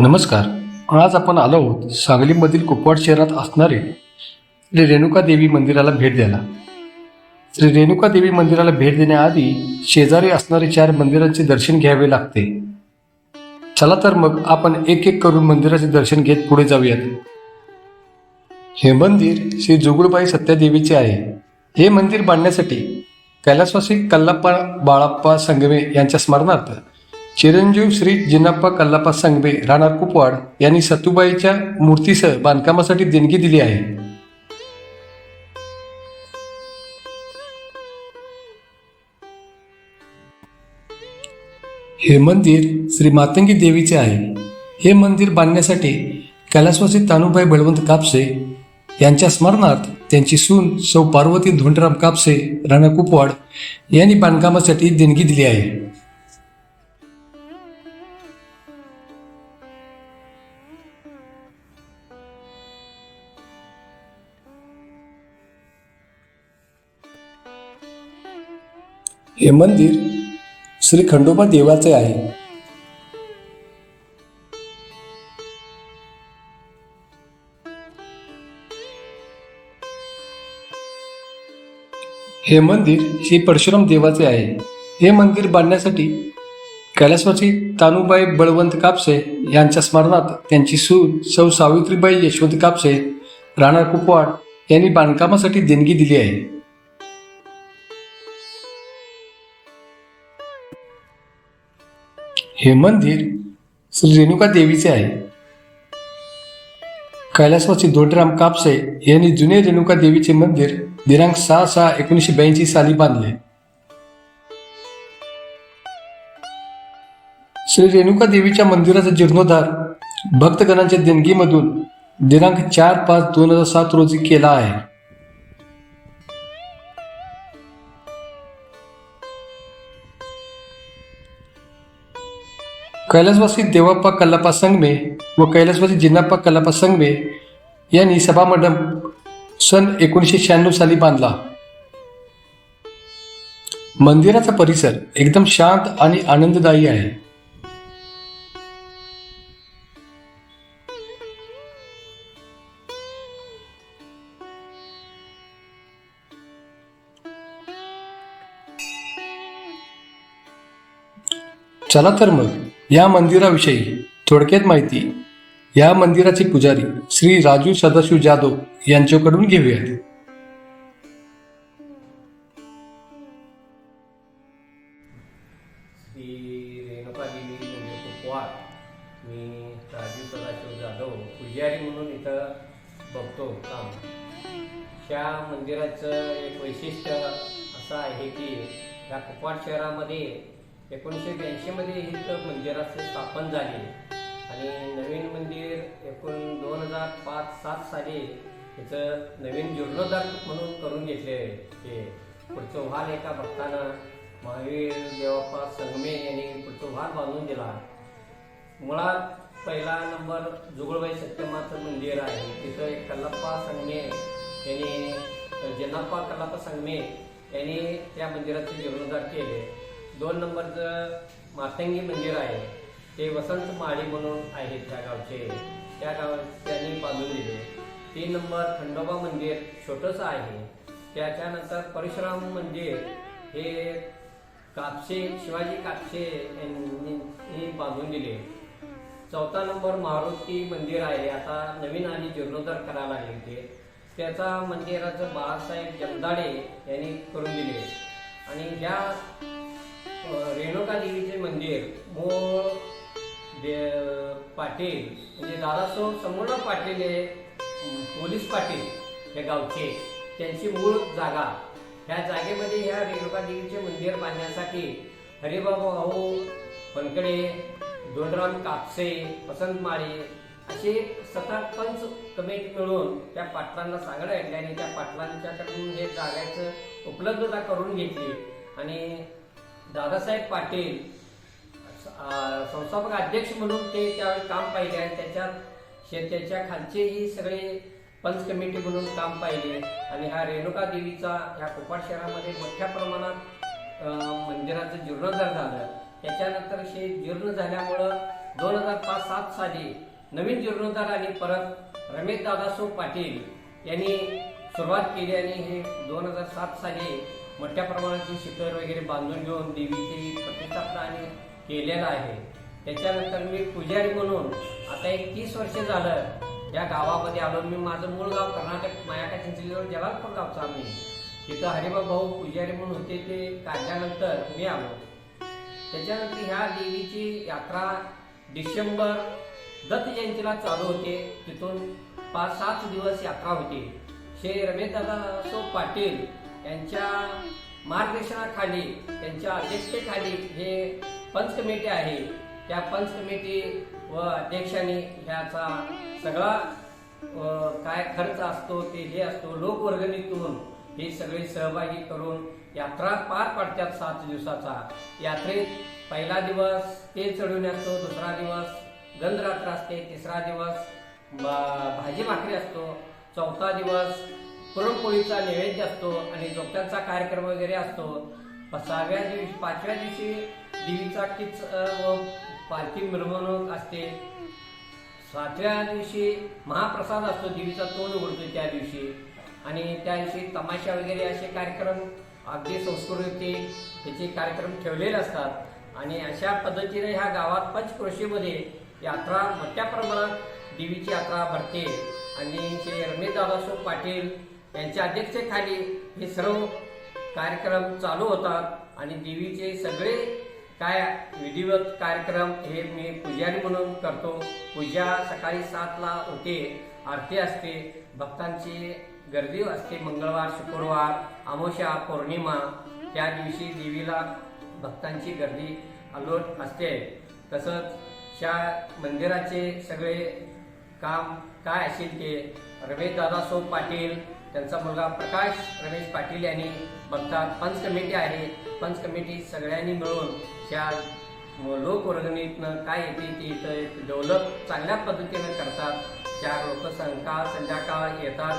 नमस्कार. आज आपण आलो आहोत सांगलीमधील कुपवाड शहरात असणारे श्री रेणुका देवी मंदिराला भेट द्यायला. श्री रेणुका देवी मंदिराला भेट देण्याआधी शेजारी असणारे चार मंदिरांचे दर्शन घ्यावे लागते. चला तर मग आपण एक एक करून मंदिराचे दर्शन घेत पुढे जाऊयात. हे मंदिर श्री जुगुळबाई सत्यादेवीचे आहे. हे मंदिर बांधण्यासाठी कैलासवासी कल्लाप्पा बाळाप्पा संगमे यांच्या स्मरणार्थ चिरंजीव श्री जिनाप्पा कल्लाप्पा संगमे राहणार कुपवाड यांनी सतुबाईच्या मूर्तीसह बांधकामासाठी देणगी दिली आहे. हे मंदिर श्री मातंगी देवीचे आहे. हे मंदिर बांधण्यासाठी कैलासवासी तानुभाई बळवंत कापसे यांच्या स्मरणार्थ त्यांची सून सौ पार्वती धोंडराम कापसे राणा कुपवाड यांनी बांधकामासाठी देणगी दिली आहे. हे मंदिर श्री खंडोबा देवाचे आहे. हे मंदिर श्री परशुराम देवाचे आहे. हे मंदिर बांधण्यासाठी कैलासवासी तानुबाई बळवंत कापसे यांच्या स्मरणात त्यांची सून सौ सावित्रीबाई यशवंत कापसे राणा कुपवाड यांनी बांधकामासाठी देणगी दिली आहे. हे मंदिर श्री रेणुका देवीचे आहे. कैलासवासी दोडराम कापसे यांनी जुने रेणुका देवीचे मंदिर दिनांक सहा सहा एकोणीसशे ब्याऐंशी साली बांधले. श्री रेणुका देवीच्या मंदिराचा जीर्णोद्धार भक्तगणांच्या देणगीमधून दिनांक चार पाच दोन हजार सात रोजी केला आहे. कैलासवासी देवाप्पा कल्लाप्पा संगमे व कैलासवासी जिन्नाप्पा कल्लाप्पा संगमे यांनी सभामंडप सन एकोणीसशे शहाण्णव साली बांधला. मंदिराचा परिसर एकदम शांत आणि आनंददायी आहे. चला तर मग. या मंदिराविषयी थोडक्यात माहिती या मंदिराचे पुजारी श्री राजू सदाशिव जाधव यांच्याकडून घेऊया. श्री म्हणजे मी राजीव सदाशिव जाधव पुजारी म्हणून बघतो काम. मंदिराचं एक वैशिष्ट्य असं आहे की या कुपवाड शहरामध्ये एकोणीसशे ब्याऐंशीमध्ये इथं मंदिराचे स्थापन झाले. आणि नवीन मंदिर एकूण दोन हजार पाच सात साली इथं नवीन जीर्णोद्धार म्हणून करून घेतले हे. पुढचं व्हाल एका भक्तानं महावीर देवाप्पा संगमे यांनी पुढचं व्हाल बांधून दिला. मुळात पहिला नंबर जुगळबाई सत्यमाचं मंदिर आहे. तिथं एक कल्लप्पा संगमे यांनी जन्नाप्पा कल्लप्पा संगमे यांनी त्या मंदिराचे जीर्णोद्धार केले. दोन नंबरचं मातंगी मंदिर आहे. ते वसंत माळी म्हणून आहेत त्या गावचे. त्या गाव त्यांनी बांधून दिले. तीन नंबर खंडोबा मंदिर छोटंसं आहे. त्याच्यानंतर परशुराम मंदिर हे कापसे शिवाजी कापसे यांनी बांधून दिले. चौथा नंबर मारुती मंदिर आहे. आता नवीन आणि जीर्णोद्धार करायला लागले ते त्याचा मंदिराचं बाळासाहेब जमदाडे यांनी करून दिले. आणि ह्या रेणुका देवीचे मंदिर मूळ दे पाटील म्हणजे दादासाहेब समोर पाटील हे पोलीस पाटील हे गावचे त्यांची मूळ जागा. ह्या जागेमध्ये ह्या रेणुका देवीचे मंदिर बांधण्यासाठी हरिबाबा भाऊ पणकडे दोनराम कापसे वसंत माळे असे सतत पंच कमिटी मिळून त्या पाटलांना सांगण्यात आणले आणि त्या पाटलांच्याकडून हे जागायचं उपलब्धता करून घेतली. आणि दादासाहेब पाटील संस्थापक अध्यक्ष म्हणून ते त्यावेळी काम पाहिले आणि त्याच्यात शे- त्याच्या खालचेही सगळे पंच कमिटी म्हणून काम पाहिले. आणि हा रेणुका देवीचा ह्या कोपाड शहरामध्ये मोठ्या प्रमाणात मंदिराचं जीर्णोद्धार झालं. त्याच्यानंतर हे जीर्ण झाल्यामुळं दोन हजार पाच सात साली नवीन जीर्णोद्धार आणि परत रमेश दादासो पाटील यांनी सुरुवात केली आणि हे दोन हजार सात साली मोठ्या प्रमाणाची शिखर वगैरे बांधून घेऊन देवीची प्रतिष्ठापना आणि केलेलं आहे. त्याच्यानंतर मी पुजारी म्हणून आता एक तीस वर्ष झालं या गावामध्ये आलो. मी माझं मूळ गाव कर्नाटक मायाका चिंचलीजवळ जलालपूर गावचा आम्ही. तिथं हरिबा भाऊ पुजारी म्हणून होते. ते काढल्यानंतर मी आलो. त्याच्यानंतर ह्या देवीची यात्रा डिसेंबर दत्त जयंतीला चालू होते. तिथून पाच सात दिवस यात्रा होती. श्री रमेशदादा सो पाटील यांच्या मार्गदर्शनाखाली त्यांच्या अध्यक्षतेखाली हे पंच कमिटी आहे. त्या पंच कमिटी व अध्यक्षांनी ह्याचा सगळा काय खर्च असतो ते हे असतो लोकवर्गणीतून हे सगळे सहभागी करून यात्रा पार पाडतात सात दिवसाचा. यात्रेत पहिला दिवस ते चढून असतो दुसरा दिवस गंधरात्र असते तिसरा दिवस भाजी भाकरी असतो चौथा दिवस पुरणपोळीचा नैवेद्य असतो आणि जोक्यांचा कार्यक्रम वगैरे असतो. सहाव्या दिवशी पाचव्या दिवशी देवीचा किच व पालखी मिरवणूक असते. सातव्या दिवशी महाप्रसाद असतो देवीचा तोंड उघडतो त्या दिवशी. आणि त्या दिवशी तमाशा वगैरे असे कार्यक्रम अगदी संस्कृती याचे कार्यक्रम ठेवलेले असतात. आणि अशा पद्धतीने ह्या गावात पंचक्रोशीमध्ये यात्रा मोठ्या प्रमाणात देवीची यात्रा भरते. आणि श्री रमेश पाटील यांच्या अध्यक्षतेखाली हे सर्व कार्यक्रम चालू होतात आणि देवीचे सगळे काय विधिवत कार्यक्रम हे मी पुजारी म्हणून करतो. पूजा सकाळी सातला होते आरती असते भक्तांची गर्दी असते मंगळवार शुक्रवार अमावस्या पौर्णिमा त्या दिवशी देवीला भक्तांची गर्दी अलोट असते. तसंच त्या मंदिराचे सगळे काम काय असेल ते? रमेश दादासोब पाटील त्यांचा मुलगा प्रकाश रमेश पाटील यांनी बघतात. पंच कमिटी आहे. पंच कमिटी सगळ्यांनी मिळून त्या लोकवर्गणीतनं काय येते ती इथं डेव्हलप चांगल्या पद्धतीनं करतात. चार लोक संकाळ संध्याकाळ येतात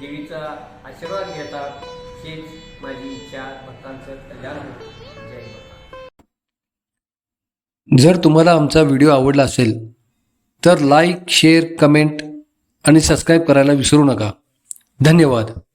देवीचा आशीर्वाद घेतात हीच माझी इच्छा. भक्तांचं कल्याण होतं जय जर तुम्हाला आमचा व्हिडिओ आवडला असेल तर लाईक शेअर कमेंट आणि सबस्क्राईब करायला विसरू नका. धन्यवाद.